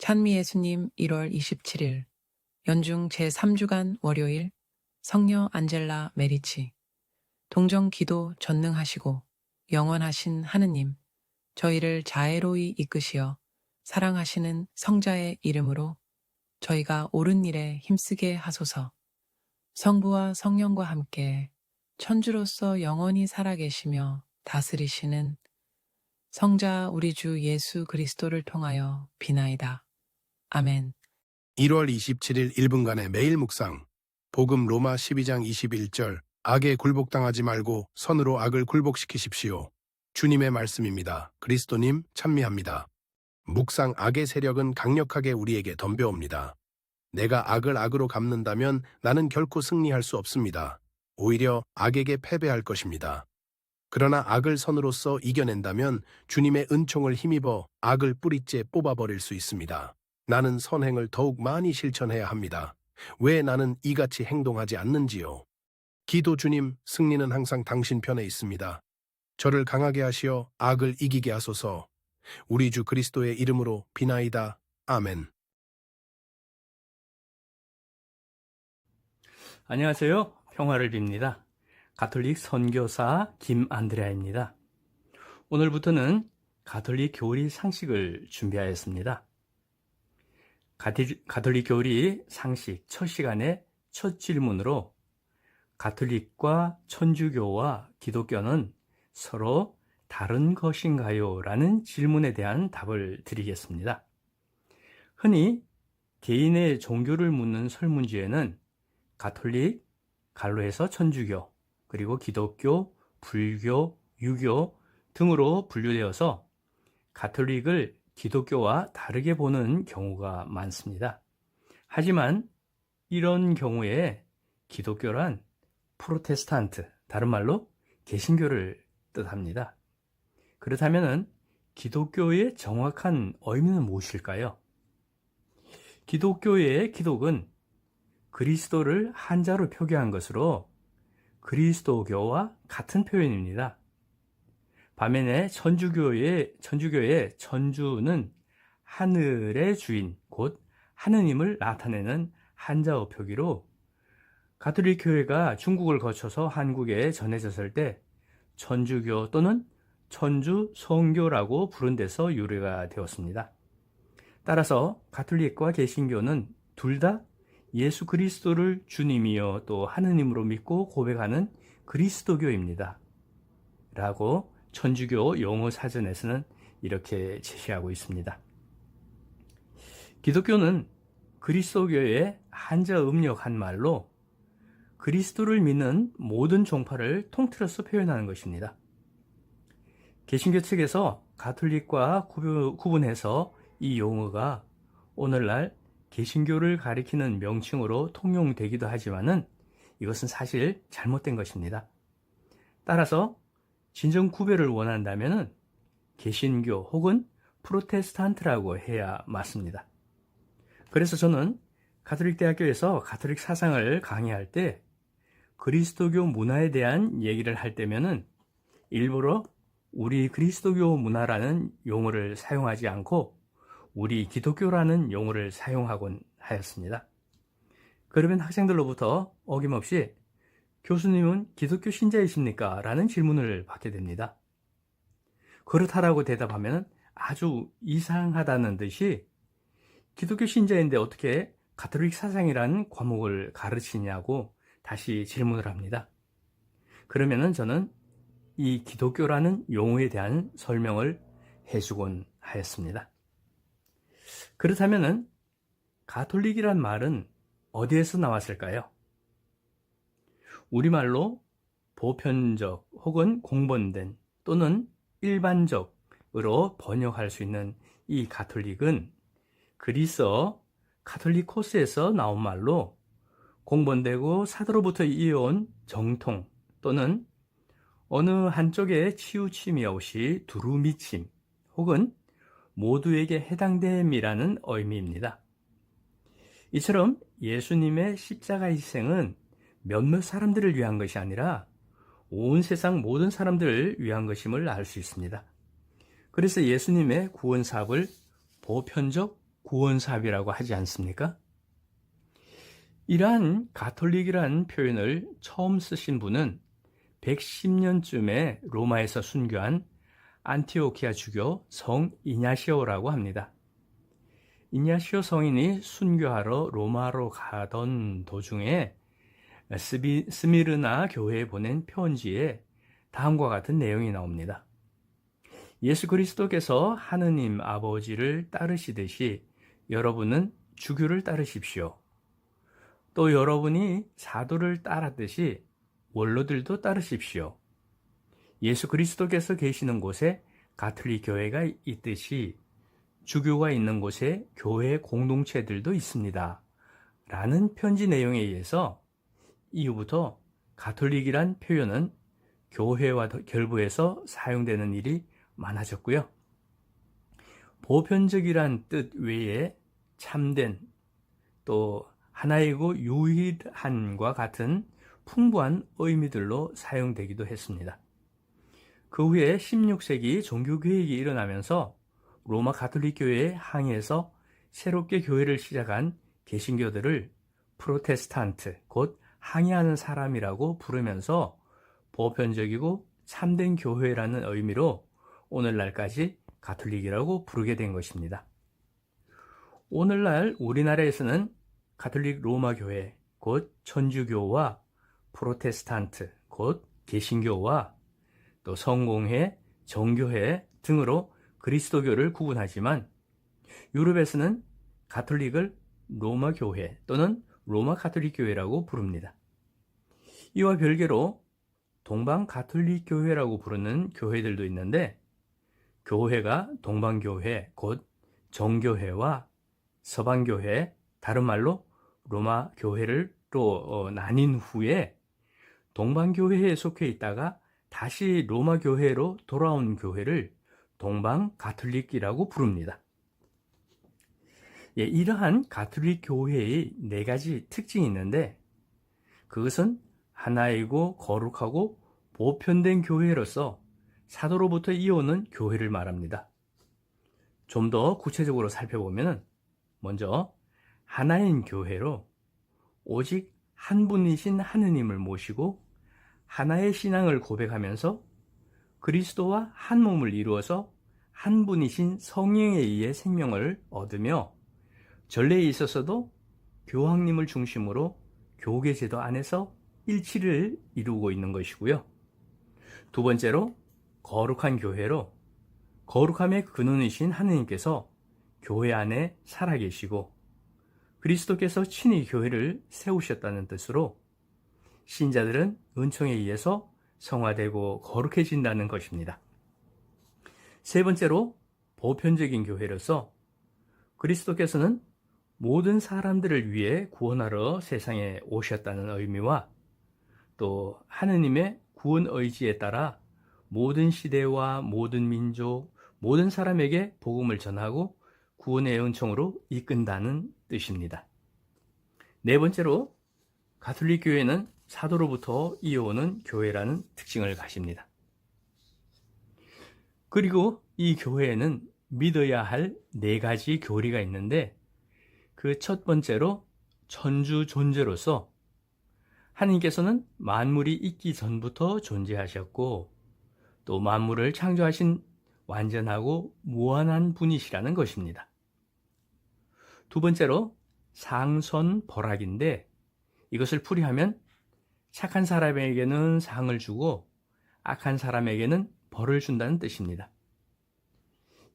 찬미 예수님 1월 27일 연중 제3주간 월요일 성녀 안젤라 메리치 동정 기도 전능하시고 영원하신 하느님 저희를 자애로이 이끄시어 사랑하시는 성자의 이름으로 저희가 옳은 일에 힘쓰게 하소서 성부와 성령과 함께 천주로서 영원히 살아계시며 다스리시는 성자 우리 주 예수 그리스도를 통하여 비나이다. 아멘. 1월 27일 1분간의 매일 묵상. 복음 로마 12장 21절. 악에 굴복당하지 말고 선으로 악을 굴복시키십시오. 주님의 말씀입니다. 그리스도님 찬미합니다. 묵상 악의 세력은 강력하게 우리에게 덤벼옵니다. 내가 악을 악으로 갚는다면 나는 결코 승리할 수 없습니다. 오히려 악에게 패배할 것입니다. 그러나 악을 선으로서 이겨낸다면 주님의 은총을 힘입어 악을 뿌리째 뽑아버릴 수 있습니다. 나는 선행을 더욱 많이 실천해야 합니다. 왜 나는 이같이 행동하지 않는지요? 기도 주님, 승리는 항상 당신 편에 있습니다. 저를 강하게 하시어 악을 이기게 하소서. 우리 주 그리스도의 이름으로 비나이다. 아멘. 안녕하세요. 평화를 빕니다. 가톨릭 선교사 김안드레아입니다. 오늘부터는 가톨릭 교리 상식을 준비하였습니다. 가톨릭 교리 상식 첫 시간의 첫 질문으로 가톨릭과 천주교와 기독교는 서로 다른 것인가요? 라는 질문에 대한 답을 드리겠습니다. 흔히 개인의 종교를 묻는 설문지에는 가톨릭, 갈로에서 천주교, 그리고 기독교, 불교, 유교 등으로 분류되어서 가톨릭을 기독교와 다르게 보는 경우가 많습니다. 하지만 이런 경우에 기독교란 프로테스탄트, 다른 말로 개신교를 뜻합니다. 그렇다면 기독교의 정확한 의미는 무엇일까요? 기독교의 기독은 그리스도를 한자로 표기한 것으로 그리스도교와 같은 표현입니다. 반면에 천주교의 천주교의 천주는 하늘의 주인 곧 하느님을 나타내는 한자어 표기로 가톨릭 교회가 중국을 거쳐서 한국에 전해졌을 때 천주교 또는 천주 성교라고 부른 데서 유래가 되었습니다. 따라서 가톨릭과 개신교는 둘 다 예수 그리스도를 주님이요 또 하느님으로 믿고 고백하는 그리스도교입니다. 라고 천주교 용어 사전에서는 이렇게 제시하고 있습니다. 기독교는 그리스도교의 한자 음력한 말로 그리스도를 믿는 모든 종파를 통틀어서 표현하는 것입니다. 개신교 측에서 가톨릭과 구분해서 이 용어가 오늘날 개신교를 가리키는 명칭으로 통용되기도 하지만은 이것은 사실 잘못된 것입니다. 따라서 진정 구별을 원한다면은 개신교 혹은 프로테스탄트라고 해야 맞습니다. 그래서 저는 가톨릭 대학교에서 가톨릭 사상을 강의할 때 그리스도교 문화에 대한 얘기를 할 때면은 일부러 우리 그리스도교 문화라는 용어를 사용하지 않고 우리 기독교라는 용어를 사용하곤 하였습니다. 그러면 학생들로부터 어김없이 교수님은 기독교 신자이십니까? 라는 질문을 받게 됩니다. 그렇다라고 대답하면 아주 이상하다는 듯이 기독교 신자인데 어떻게 가톨릭 사상이라는 과목을 가르치냐고 다시 질문을 합니다. 그러면은 저는 이 기독교라는 용어에 대한 설명을 해주곤 하였습니다. 그렇다면은 가톨릭이란 말은 어디에서 나왔을까요? 우리말로 보편적 혹은 공본된 또는 일반적으로 번역할 수 있는 이 가톨릭은 그리스어 카톨리코스에서 나온 말로 공본되고 사도로부터 이어온 정통 또는 어느 한쪽에 치우침이 없이 두루 미침 혹은 모두에게 해당됨이라는 의미입니다. 이처럼 예수님의 십자가 희생은 몇몇 사람들을 위한 것이 아니라 온 세상 모든 사람들을 위한 것임을 알 수 있습니다. 그래서 예수님의 구원 사업을 보편적 구원 사업이라고 하지 않습니까? 이러한 가톨릭이라는 표현을 처음 쓰신 분은 110년쯤에 로마에서 순교한 안티오키아 주교 성 이냐시오라고 합니다. 이냐시오 성인이 순교하러 로마로 가던 도중에 스비, 스미르나 교회에 보낸 편지에 다음과 같은 내용이 나옵니다. 예수 그리스도께서 하느님 아버지를 따르시듯이 여러분은 주교를 따르십시오. 또 여러분이 사도를 따랐듯이 원로들도 따르십시오. 예수 그리스도께서 계시는 곳에 가톨릭 교회가 있듯이 주교가 있는 곳에 교회 공동체들도 있습니다. 라는 편지 내용에 의해서 이후부터 가톨릭이란 표현은 교회와 결부해서 사용되는 일이 많아졌고요. 보편적이란 뜻 외에 참된 또 하나이고 유일한과 같은 풍부한 의미들로 사용되기도 했습니다. 그 후에 16세기 종교개혁이 일어나면서 로마 가톨릭 교회에 항해해서 새롭게 교회를 시작한 개신교들을 프로테스탄트, 곧 항해하는 사람이라고 부르면서 보편적이고 참된 교회라는 의미로 오늘날까지 가톨릭이라고 부르게 된 것입니다. 오늘날 우리나라에서는 가톨릭 로마 교회, 곧 천주교와 프로테스탄트, 곧 개신교와 또 성공회, 정교회 등으로 그리스도교를 구분하지만 유럽에서는 가톨릭을 로마 교회 또는 로마 가톨릭 교회라고 부릅니다. 이와 별개로 동방 가톨릭 교회라고 부르는 교회들도 있는데 교회가 동방교회 곧 정교회와 서방교회 다른 말로 로마 교회를 또 어, 나뉜 후에 동방교회에 속해 있다가 다시 로마 교회로 돌아온 교회를 동방 가톨릭이라고 부릅니다. 예, 이러한 가톨릭 교회의 네 가지 특징이 있는데 그것은 하나이고 거룩하고 보편된 교회로서 사도로부터 이어오는 교회를 말합니다. 좀 더 구체적으로 살펴보면 먼저 하나인 교회로 오직 한 분이신 하느님을 모시고 하나의 신앙을 고백하면서 그리스도와 한 몸을 이루어서 한 분이신 성령에 의해 생명을 얻으며 전례에 있어서도 교황님을 중심으로 교계제도 안에서 일치를 이루고 있는 것이고요. 두 번째로 거룩한 교회로 거룩함의 근원이신 하느님께서 교회 안에 살아계시고 그리스도께서 친히 교회를 세우셨다는 뜻으로 신자들은 은총에 의해서 성화되고 거룩해진다는 것입니다. 세 번째로 보편적인 교회로서 그리스도께서는 모든 사람들을 위해 구원하러 세상에 오셨다는 의미와 또 하느님의 구원 의지에 따라 모든 시대와 모든 민족, 모든 사람에게 복음을 전하고 구원의 은총으로 이끈다는 뜻입니다. 네 번째로 가톨릭 교회는 사도로부터 이어오는 교회라는 특징을 가집니다. 그리고 이 교회에는 믿어야 할 네 가지 교리가 있는데 그 첫 번째로 천주 존재로서 하나님께서는 만물이 있기 전부터 존재하셨고 또 만물을 창조하신 완전하고 무한한 분이시라는 것입니다. 두 번째로 상선벌악인데 이것을 풀이하면 착한 사람에게는 상을 주고 악한 사람에게는 벌을 준다는 뜻입니다.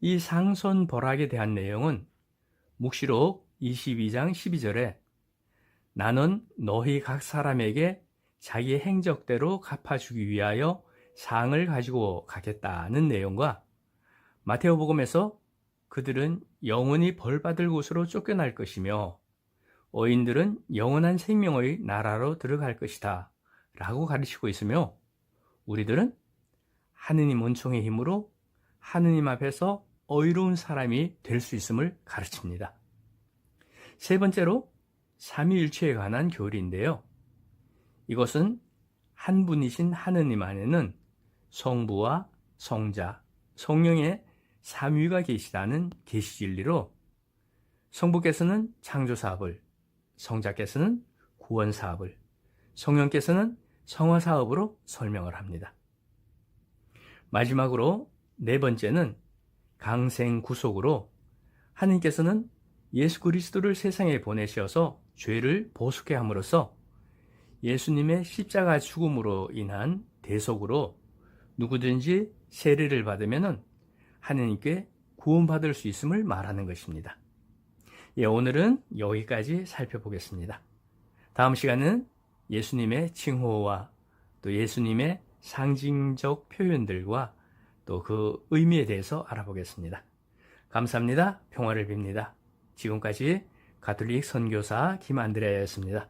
이 상선벌악에 대한 내용은 묵시록 22장 12절에 나는 너희 각 사람에게 자기의 행적대로 갚아주기 위하여 상을 가지고 가겠다는 내용과 마테오복음에서 그들은 영원히 벌받을 곳으로 쫓겨날 것이며 어인들은 영원한 생명의 나라로 들어갈 것이다 라고 가르치고 있으며 우리들은 하느님 은총의 힘으로 하느님 앞에서 어이로운 사람이 될 수 있음을 가르칩니다. 세 번째로 삼위일체에 관한 교리인데요. 이것은 한 분이신 하느님 안에는 성부와 성자, 성령의 삼위가 계시다는 계시 진리로 성부께서는 창조 사업을, 성자께서는 구원 사업을, 성령께서는 성화 사업으로 설명을 합니다. 마지막으로 네 번째는 강생 구속으로 하나님께서는 예수 그리스도를 세상에 보내셔서 죄를 보속해 함으로써 예수님의 십자가 죽음으로 인한 대속으로 누구든지 세례를 받으면 하나님께 구원받을 수 있음을 말하는 것입니다. 예, 오늘은 여기까지 살펴보겠습니다. 다음 시간은 예수님의 칭호와 또 예수님의 상징적 표현들과 또 그 의미에 대해서 알아보겠습니다. 감사합니다. 평화를 빕니다. 지금까지 가톨릭 선교사 김안드레였습니다.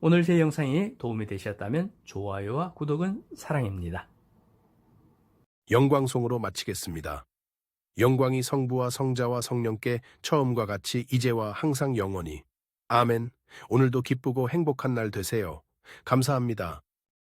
오늘 제 영상이 도움이 되셨다면 좋아요와 구독은 사랑입니다. 영광송으로 마치겠습니다. 영광이 성부와 성자와 성령께 처음과 같이 이제와 항상 영원히. 아멘. 오늘도 기쁘고 행복한 날 되세요. 감사합니다.